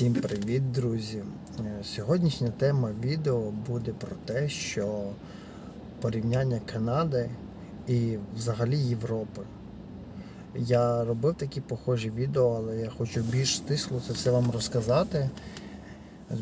Всім привіт, друзі! Е, Сьогоднішня тема відео буде про те, що порівняння Канади і взагалі Європи. Я робив такі похожі відео, але я хочу більш стисло це все вам розказати.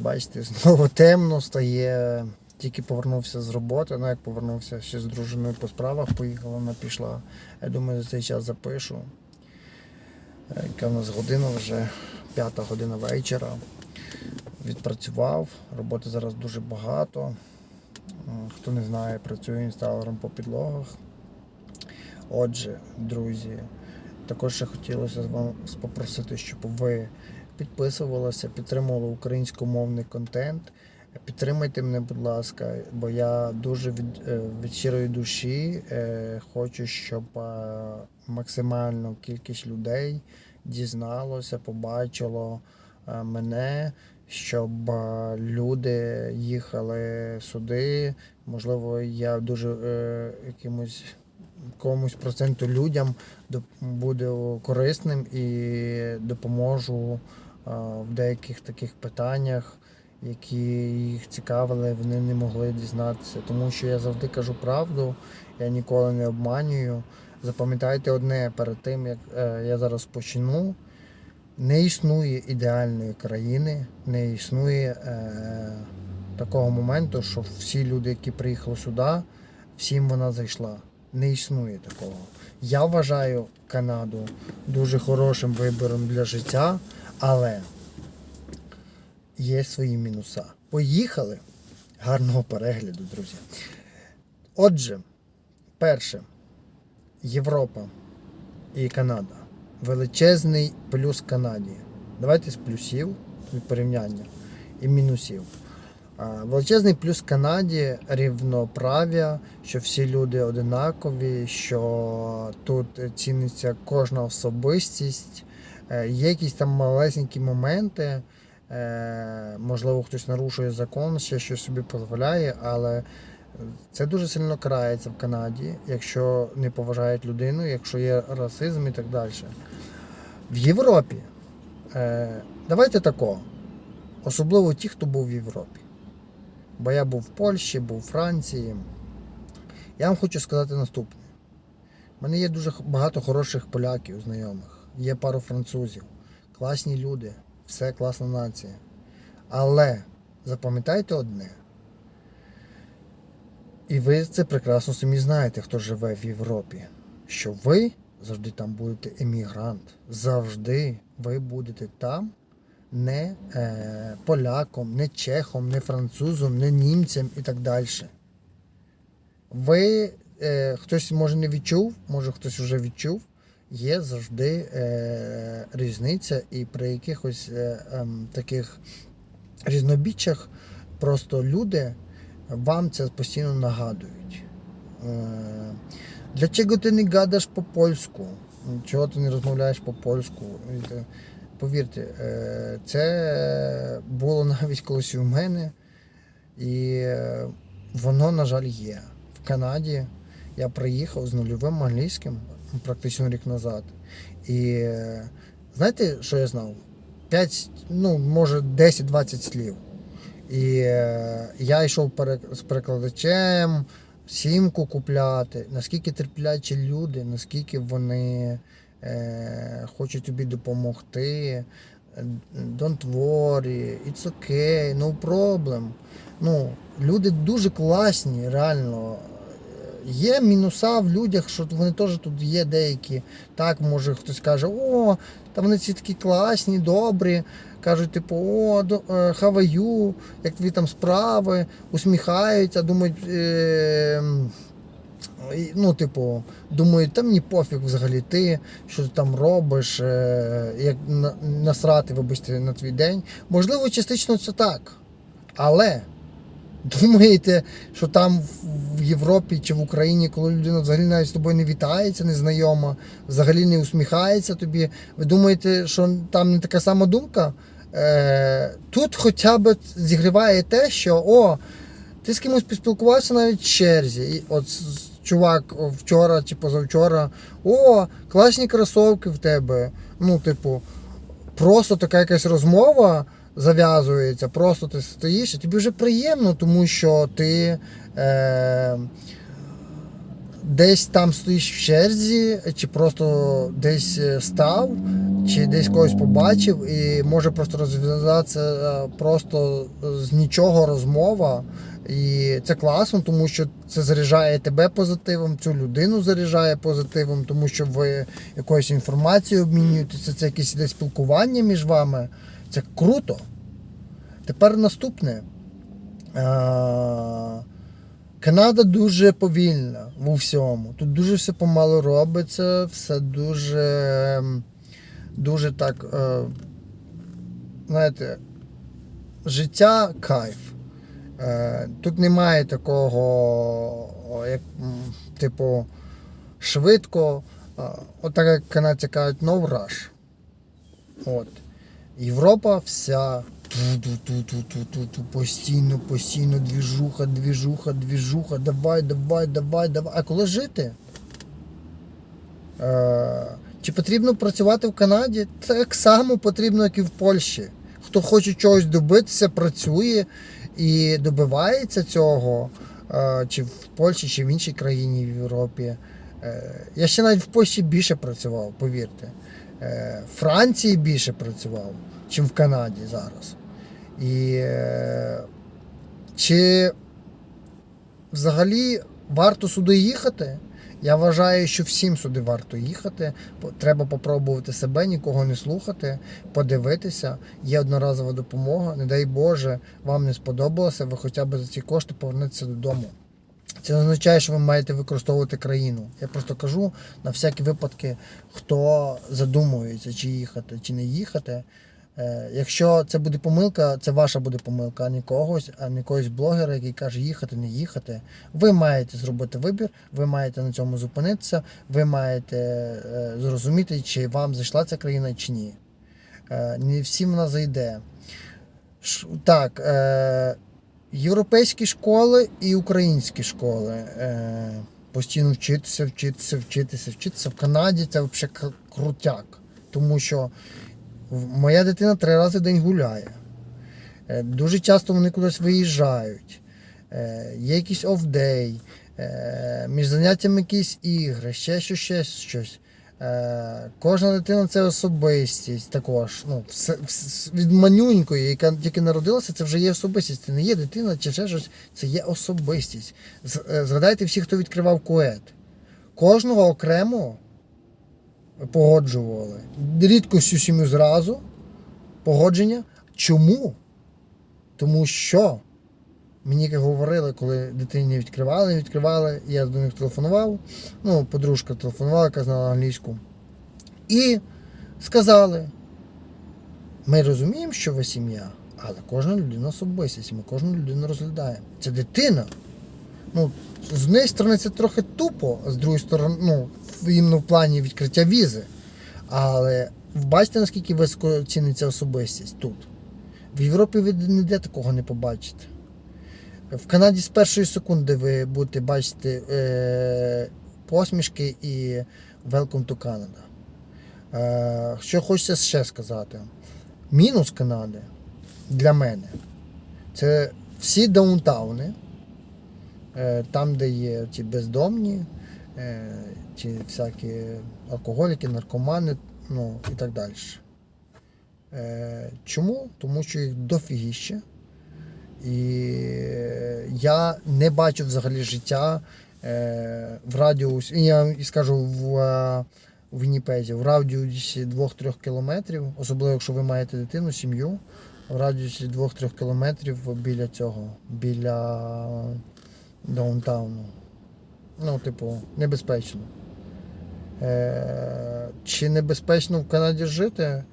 Бачите, знову темно стає. Тільки повернувся з роботи, ну як повернувся ще з дружиною по справах, поїхала, вона пішла. Я думаю, за цей час запишу. Е, Яка в нас година вже п'ята година вечора. Відпрацював, роботи зараз дуже багато. Хто не знає, працюю інсталером по підлогах. Отже, друзі, також ще хотілося вам попросити, щоб ви підписувалися, підтримували українськомовний контент. Підтримайте мене, будь ласка, бо я дуже від, е, від щирої душі е, хочу, щоб е, максимальну кількість людей дізналося, побачило е, мене, щоб е, люди їхали сюди. Можливо, я дуже е, якимось комусь проценту людям буду корисним і допоможу е, в деяких таких питаннях, які їх цікавили, вони не могли дізнатися. Тому що я завжди кажу правду, я ніколи не обманюю. Запам'ятайте одне перед тим, як е, я зараз почну. Не існує ідеальної країни, не існує е, такого моменту, що всі люди, які приїхали сюди, всім вона зайшла. Не існує такого. Я вважаю Канаду дуже хорошим вибором для життя, але є свої мінуса. Поїхали. Гарного перегляду, друзі. Отже, перше, Європа і Канада. Величезний плюс Канаді. Давайте з плюсів від порівняння і мінусів. Величезний плюс Канаді рівноправ'я, що всі люди одинакові, що тут ціниться кожна особистість. Е, Є якісь там малесенькі моменти, е, можливо, хтось нарушує закон, ще щось собі дозволяє, але це дуже сильно карається в Канаді, якщо не поважають людину, якщо є расизм і так далі. В Європі. Е, давайте тако. Особливо ті, хто був в Європі. Бо я був в Польщі, був у Франції. Я вам хочу сказати наступне. У мене є дуже багато хороших поляків, знайомих. Є пару французів. Класні люди, все класна нація. Але запам'ятайте одне. І ви це прекрасно самі знаєте, хто живе в Європі. Що ви завжди там будете емігрант. Завжди ви будете там не е, поляком, не чехом, не французом, не німцем і так далі. Ви е, хтось може не відчув, може хтось вже відчув. Є завжди е, різниця, і при якихось е, ем, таких різнобіччях просто люди вам це постійно нагадують. Е, Для чого ти не гадаєш по-польську? Чого ти не розмовляєш по-польську? Повірте, е, це було навіть колись у мене, і е, воно, на жаль, є. В Канаді я приїхав з нульовим англійським практично рік назад. І знаєте, що я знав? 5, ну, може 10-20 слів. І е, я йшов з перекладачем, сімку купляти, наскільки терплячі люди, наскільки вони е, хочуть тобі допомогти. Don't worry, it's okay, no problem. Ну, люди дуже класні, реально. Є мінуса в людях, що вони теж тут є деякі. Так, може хтось каже, о, та вони всі такі класні, добрі. Кажуть, типу, о, е, you, як твої там справи, усміхаються, думають, е, ну, типу, думають, та мені пофіг взагалі ти, що ти там робиш, е, як насрати, вибачте, на твій день. Можливо, частично це так. Але думаєте, що там в- Європі чи в Україні, коли людина взагалі навіть з тобою не вітається, незнайома, взагалі не усміхається тобі, ви думаєте, що там не така сама думка? Е, тут хоча б зігріває те, що о, ти з кимось поспілкувався навіть в черзі. І от чувак вчора чи позавчора, о, класні кросовки в тебе. Ну, типу, просто така якась розмова зав'язується. Просто ти стоїш і тобі вже приємно, тому що ти. Е, Десь там стоїш в черзі, чи просто десь е, став, чи десь когось побачив, і може просто розв'язатися е, просто з нічого розмова. І це класно, тому що це заряджає тебе позитивом, цю людину заряджає позитивом, тому що ви якоюсь інформацією обмінюєтеся, це якесь іде спілкування між вами. Це круто. Тепер наступне. Канада дуже повільна у всьому. Тут дуже все помало робиться, все дуже, ем, дуже так, е, знаєте, життя кайф. Е, Тут немає такого, як, типу, швидко. Е, От так як канадці кажуть, no rush. От. Європа вся постійно, постійно, двіжуха, двіжуха, двіжуха, давай, давай, давай, давай. А коли жити? Е, чи потрібно працювати в Канаді? Так само потрібно, як і в Польщі. Хто хоче чогось добитися, працює і добивається цього, е, чи в Польщі, чи в іншій країні в Європі. Е, Я ще навіть в Польщі більше працював, повірте. Е, Франції більше працював, чим в Канаді зараз. І е, чи взагалі варто сюди їхати? Я вважаю, що всім сюди варто їхати. Треба попробувати себе, нікого не слухати, подивитися. Є одноразова допомога. Не дай Боже, вам не сподобалося, ви хоча б за ці кошти повернетеся додому. Це не означає, що ви маєте використовувати країну. Я просто кажу на всякі випадки, хто задумується, чи їхати, чи не їхати. Е, Якщо це буде помилка, це ваша буде помилка, а не когось, а не когось блогера, який каже їхати, не їхати. Ви маєте зробити вибір, ви маєте на цьому зупинитися, ви маєте е, зрозуміти, чи вам зайшла ця країна, чи ні. Е, Не всім вона зайде. Так, європейські школи і українські школи. Е, постійно вчитися, вчитися, вчитися, вчитися. В Канаді це взагалі крутяк. Тому що моя дитина три рази в день гуляє. Е, Дуже часто вони кудись виїжджають. Е, Є якийсь офдей, між заняттями якісь ігри, ще щось, ще щось. Е, Кожна дитина це особистість також. Ну, від манюнької, яка тільки народилася, це вже є особистість. Це не є дитина чи ще щось, це є особистість. Е, Згадайте всіх, хто відкривав кует. Кожного окремо погоджували. Рідко всю сім'ю зразу. Погодження. Чому? Тому що мені як говорили, коли дитині відкривали, відкривали, я до них телефонував. Ну, подружка телефонувала, яка знала англійську. І сказали: ми розуміємо, що ви сім'я, але кожна людина особистість, ми кожну людину розглядаємо. Це дитина. Ну, з однієї сторони, це трохи тупо, а з другої сторони, ну, іменно в плані відкриття візи. Але бачите, наскільки високо ціниться особистість тут. В Європі ви ніде такого не побачите. В Канаді з першої секунди ви будете бачити е, посмішки і Welcome to Canada. Е, що хочеться ще сказати. Мінус Канади для мене це всі даунтауни, е, там, де є ті бездомні, е, ті всякі алкоголіки, наркомани, ну і так далі. Е, чому? Тому що їх дофігіще. І я не бачу взагалі життя е, в радіусі, я скажу в, е, в Вінніпезі, в радіусі 2-3 кілометрів, особливо якщо ви маєте дитину, сім'ю, в радіусі 2-3 кілометрів біля цього, біля даунтауну. Ну, типу, небезпечно. Е, чи небезпечно в Канаді жити?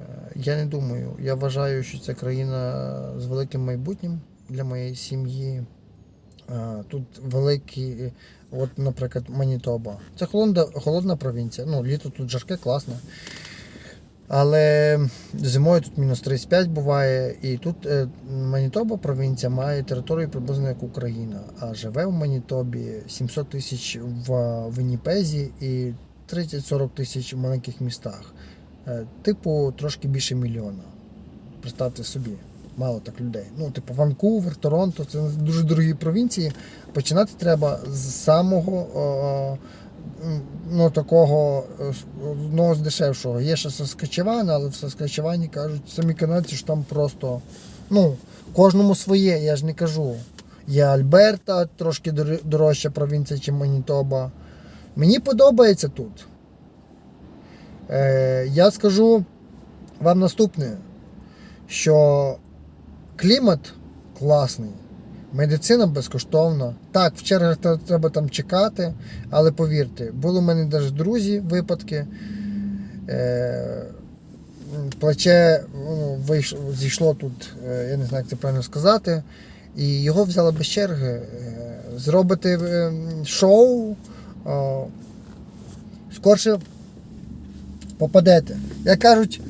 Е, Я не думаю. Я вважаю, що це країна з великим майбутнім для моєї сім'ї. Е, Тут великі, от, наприклад, Манітоба. Це холодна, холодна провінція. Ну, літо тут жарке, класне. Але зимою тут мінус 35 буває. І тут е, Манітоба провінція має територію приблизно як Україна. А живе в Манітобі 700 тисяч в Вінніпезі і 30-40 тисяч в маленьких містах. Е, Типу трошки більше мільйона. представте собі. Мало так людей. Ну, типу, Ванкувер, Торонто, це дуже дорогі провінції. Починати треба з самого о, ну, такого е, з- дешевшого. Є ще Саскачеван, але в Саскачевані кажуть, самі канадці, що там просто ну, кожному своє, я ж не кажу. Є Альберта, трошки дор- дорожча провінція, ніж Манітоба. Мені подобається тут. Е, я скажу вам наступне, що клімат класний, медицина безкоштовна. Так, в чергах треба там чекати, але повірте, були в мене навіть друзі випадки. Е, плече ну, вийшло, зійшло тут, е, я не знаю, як це правильно сказати, і його взяли без черги. Зробити шоу, скорше попадете. Як кажуть,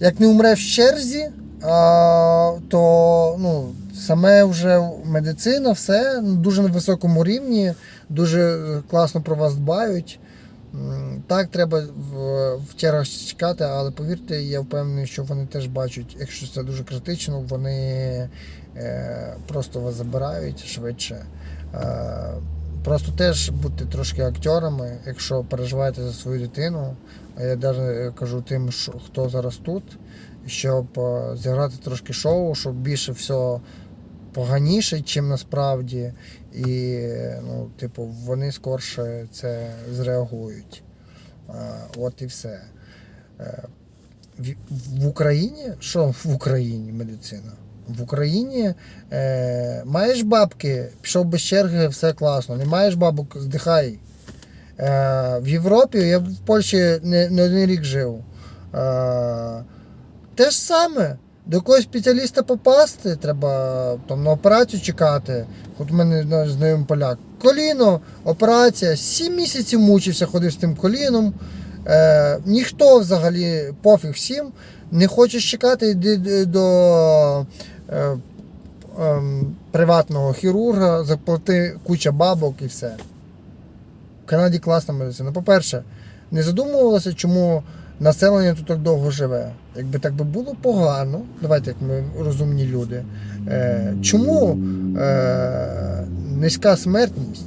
як не умреш в черзі, а, то ну, саме вже медицина, все ну, дуже на високому рівні, дуже е, класно про вас дбають. Так, треба в, чергах чекати, але повірте, я впевнений, що вони теж бачать, якщо це дуже критично, вони е, просто вас забирають швидше. Е, просто теж будьте трошки актерами, якщо переживаєте за свою дитину. А я навіть кажу тим, хто зараз тут, щоб е, зіграти трошки шоу, щоб більше все поганіше, чим насправді. І ну, типу, вони скорше це зреагують. А, от і все. Е, в Україні, що в Україні медицина? В Україні е, маєш бабки, пішов без черги, все класно. Не маєш бабок, здихай. Е, в Європі я в Польщі не, не один рік жив. Е, те ж саме. До якогось спеціаліста попасти, треба там на операцію чекати. От у мене знайомий поляк. Коліно, операція, 7 місяців мучився, ходив з тим коліном. Е, ніхто взагалі пофіг всім. Не хочеш чекати, йди до е, ем, приватного хірурга, заплати куча бабок і все. В Канаді класна медицина. По-перше, не задумувалося, чому населення тут так довго живе. Якби так би було погано, давайте як ми розумні люди. Е, чому е, низька смертність?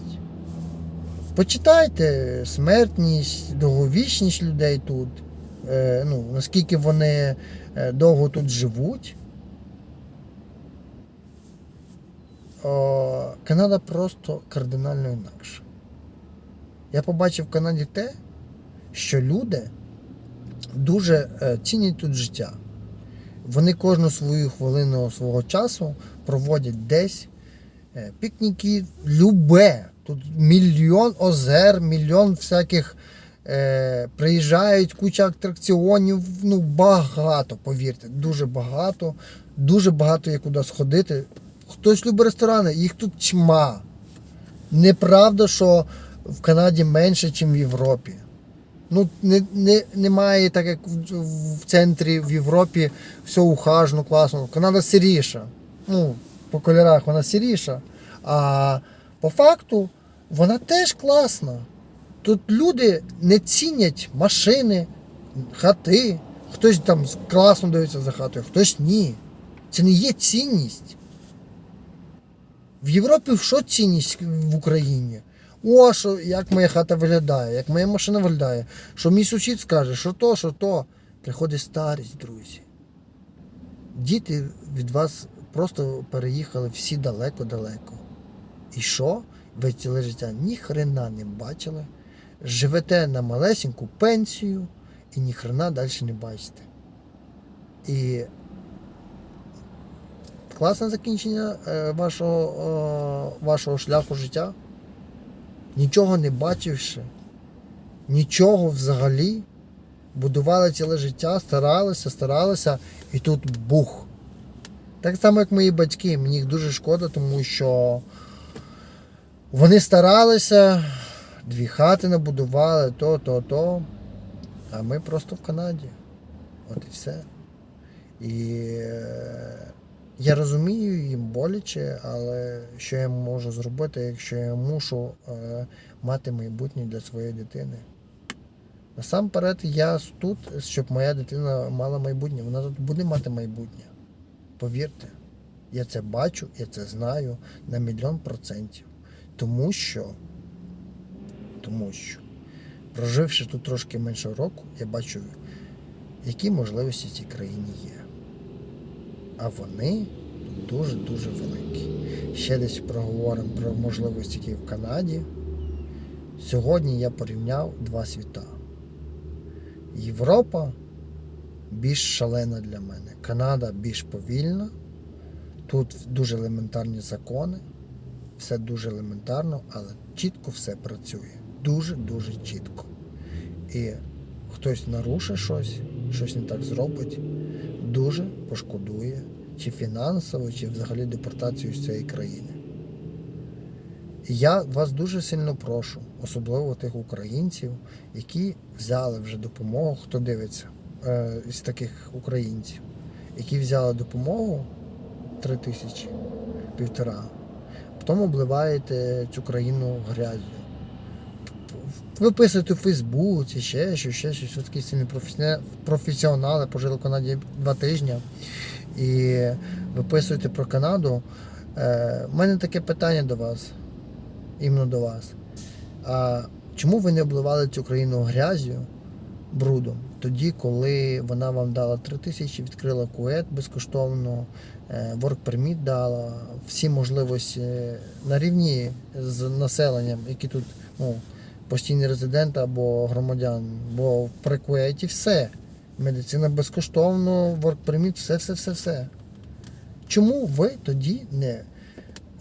Почитайте смертність, довговічність людей тут, е, ну, наскільки вони е, довго тут живуть. О, Канада просто кардинально інакша. Я побачив в Канаді те, що люди дуже е, цінять тут життя. Вони кожну свою хвилину свого часу проводять десь. Е, Пікніки, любе. Тут мільйон озер, мільйон всяких е, приїжджають, куча атракціонів. Ну, багато, повірте, дуже багато. Дуже багато є куди сходити. Хтось любить ресторани, їх тут чма. Неправда, що в Канаді менше, ніж в Європі. Ну, не, не, немає так, як в, в центрі в Європі все ухажно, класно. Канада сиріша. Ну, по кольорах вона сиріша. А по факту вона теж класна. Тут люди не цінять машини, хати. Хтось там класно дивиться за хатою, хтось ні. Це не є цінність. В Європі що цінність в Україні? О, що, як моя хата виглядає, як моя машина виглядає, що мій сусід скаже, що то, що то. Приходить старість, друзі. Діти від вас просто переїхали всі далеко-далеко. І що? Ви ціле життя ні хрена не бачили. Живете на малесеньку пенсію і ні хрена далі не бачите. І класне закінчення е, вашого, вашого шляху життя. Нічого не бачивши, нічого взагалі. Будували ціле життя, старалися, старалися, і тут бух. Так само, як мої батьки, мені їх дуже шкода, тому що вони старалися, дві хати набудували, то, то, то. А ми просто в Канаді. От і все. І е, я розумію, їм боляче, але що я можу зробити, якщо я мушу е, мати майбутнє для своєї дитини? Насамперед, я тут, щоб моя дитина мала майбутнє. Вона тут буде мати майбутнє. Повірте, я це бачу, я це знаю на мільйон процентів. Тому що, тому що, проживши тут трошки менше року, я бачу, які можливості в цій країні є. А вони дуже-дуже великі. Ще десь проговоримо про можливості, які в Канаді. Сьогодні я порівняв два світа. Європа більш шалена для мене. Канада більш повільна. Тут дуже елементарні закони. Все дуже елементарно, але чітко все працює. Дуже-дуже чітко. І хтось нарушить щось, щось не так зробить, дуже пошкодує чи фінансово, чи взагалі депортацію з цієї країни. Я вас дуже сильно прошу, особливо тих українців, які взяли вже допомогу, хто дивиться е, із таких українців, які взяли допомогу 3 тисячі, півтора, потім обливаєте цю країну грязю. Виписуєте у Фейсбуці, ще щось, ще щось, такі сильні професіонали, пожили в Канаді два тижні і виписуєте про Канаду. Е, У мене таке питання до вас, іменно до вас. А чому ви не обливали цю країну грязю, брудом, тоді, коли вона вам дала 3 тисячі, відкрила кует безкоштовно, е, work permit дала, всі можливості на рівні з населенням, які тут ну, постійні резиденти або громадян, бо при куеті все. Медицина безкоштовно, work permit, все, все, все, все. Чому ви тоді не,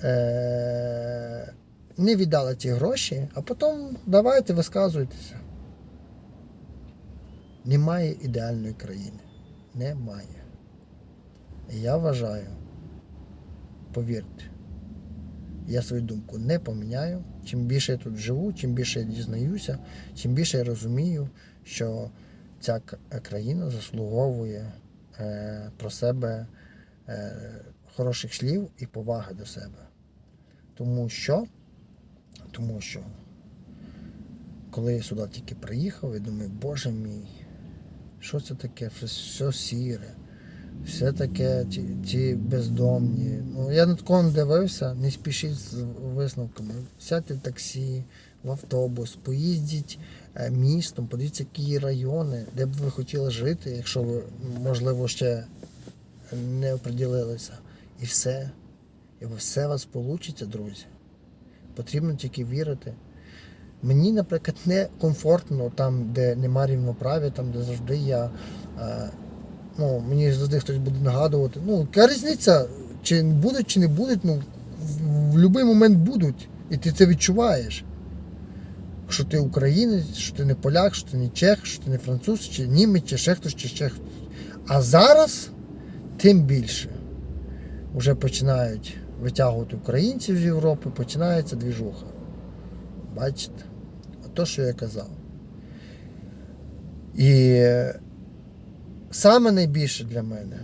е, не віддали ці гроші, а потім давайте висказуйтеся? Немає ідеальної країни. Немає. Я вважаю, повірте, я свою думку не поміняю. Чим більше я тут живу, чим більше я дізнаюся, чим більше я розумію, що ця країна заслуговує е, про себе е, хороших слів і поваги до себе. Тому що, тому що, коли я сюди тільки приїхав, я думаю, боже мій, що це таке? Все сіре, все таке, ті, ті бездомні. Ну, я на такого не дивився, не спішіть з висновками. Сядьте в таксі, в автобус, поїздіть е, містом, подивіться, які райони, де б ви хотіли жити, якщо ви, можливо, ще не оприділилися. І все. І все у вас вийде, друзі. Потрібно тільки вірити. Мені, наприклад, не комфортно там, де нема рівноправ'я, там, де завжди я. Ну, мені завжди хтось буде нагадувати. Ну, яка різниця, чи будуть, чи не будуть, ну, в, будь-який момент будуть. І ти це відчуваєш. Що ти українець, що ти не поляк, що ти не чех, що ти не француз, чи німець, чи ще хтось, чи ще хтось. А зараз тим більше. Вже починають витягувати українців з Європи, починається двіжуха. Бачите? Ото, що я казав. І саме найбільше для мене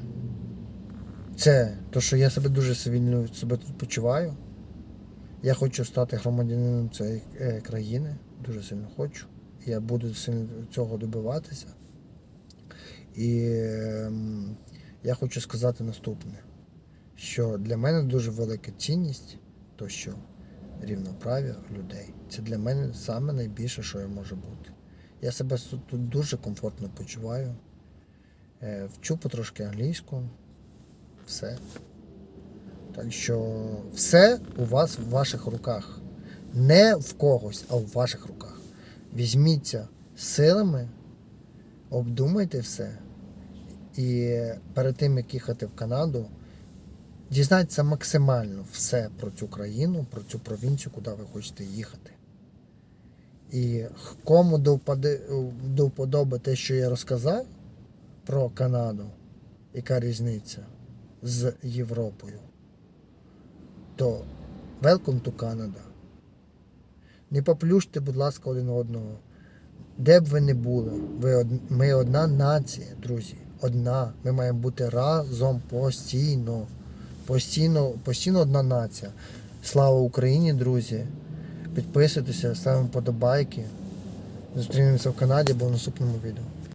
це те, що я себе дуже сильно себе тут почуваю. Я хочу стати громадянином цієї е, країни, дуже сильно хочу. Я буду сильно цього добиватися. І ем, я хочу сказати наступне, що для мене дуже велика цінність, то що рівноправ'я людей. Це для мене саме найбільше, що я можу бути. Я себе тут дуже комфортно почуваю. Е, Вчу потрошки англійську. Все. Так що все у вас в ваших руках. Не в когось, а в ваших руках. Візьміться силами, обдумайте все. І перед тим, як їхати в Канаду, дізнайтеся максимально все про цю країну, про цю провінцію, куди ви хочете їхати. І кому до вподоби те, що я розказав про Канаду, яка різниця з Європою, то welcome to Canada. Не поплющте, будь ласка, один одного. Де б ви не були, ви од... ми одна нація, друзі. Одна. Ми маємо бути разом постійно. Постійно, постійно одна нація. Слава Україні, друзі. Підписуйтеся, ставимо подобайки. Зустрінемося в Канаді або в наступному відео.